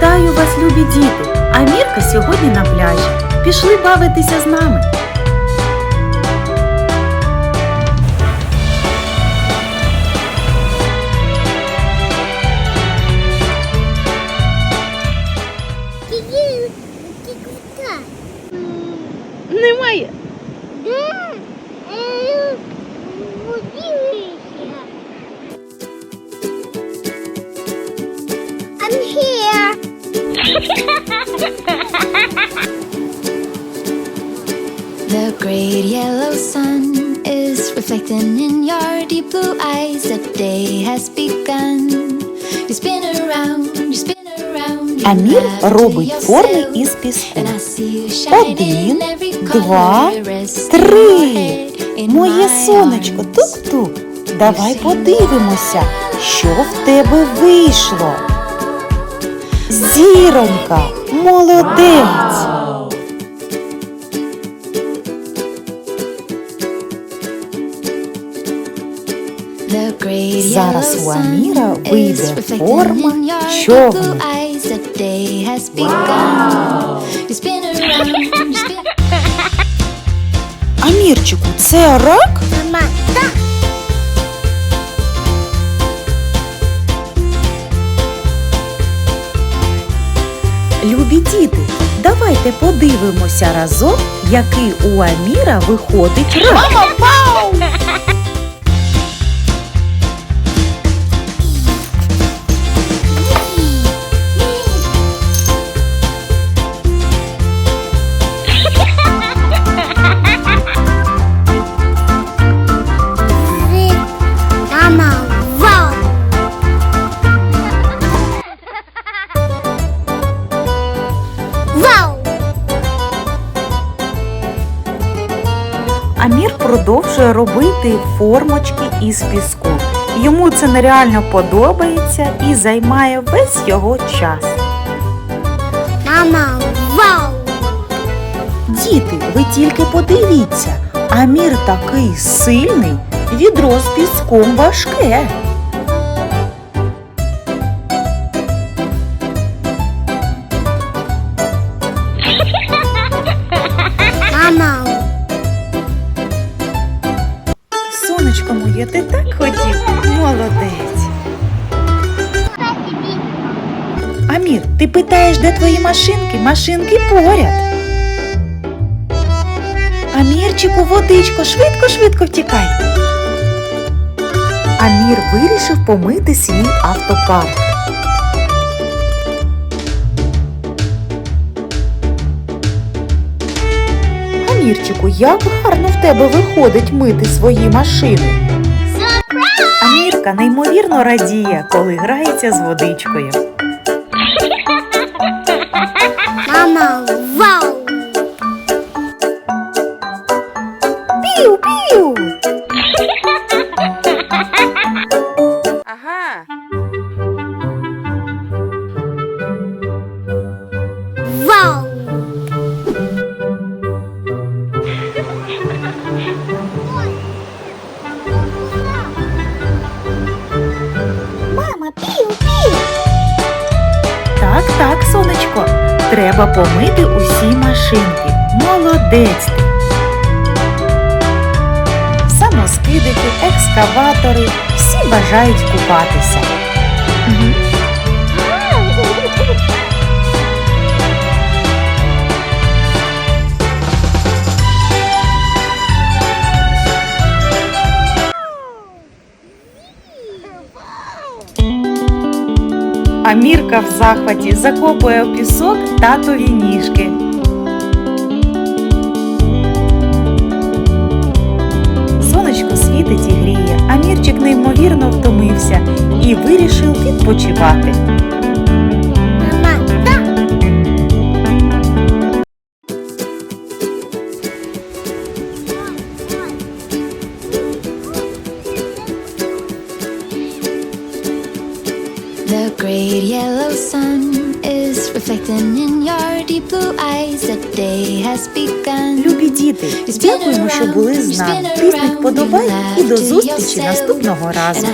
Вітаю вас, любі діти! Амірка сьогодні на пляжі. Пішли бавитися з нами. Немає. The great yellow sun is reflecting in your deep blue eyes. The day has begun. You spin around, you spin around. Амір робить форми із піску. Один, два, три. Моє сонечко, тук-тук. Давай подивимося, що в тебе вийшло. Зіронька, молодець. Зараз у Аміра вийде форма spin Амірчику, це рак? Мама, так. Любі діти, давайте подивимося разом, який у Аміра виходить рак. Мама, Амір продовжує робити формочки із піску. Йому це нереально подобається і займає весь його час. Мама, вау. Діти, ви тільки подивіться, Амір такий сильний, відро з піском важке. Сонечко моє, ти так хотів? Молодець. Амір, ти питаєш, де твої машинки? Машинки поряд. Амірчику, водичко, швидко, швидко втікай. Амір вирішив помити свій автопарк. Амірчику, як гарно в тебе виходить мити свої машини. Амірка неймовірно радіє, коли грається з водичкою. Так, сонечко. Треба помити усі машинки. Молодець ти. Самоскидики, екскаватори. Всі бажають купатися. Амірка в захваті закопує в пісок татові ніжки. Сонечко світить і гріє, а Мірчик неймовірно втомився і вирішив відпочивати. Great yellow sun is reflecting in your deep blue eyes. The day has begun. Любі діти, дякуємо, що були з нами. Тисніть вподобайки і до зустрічі наступного разу.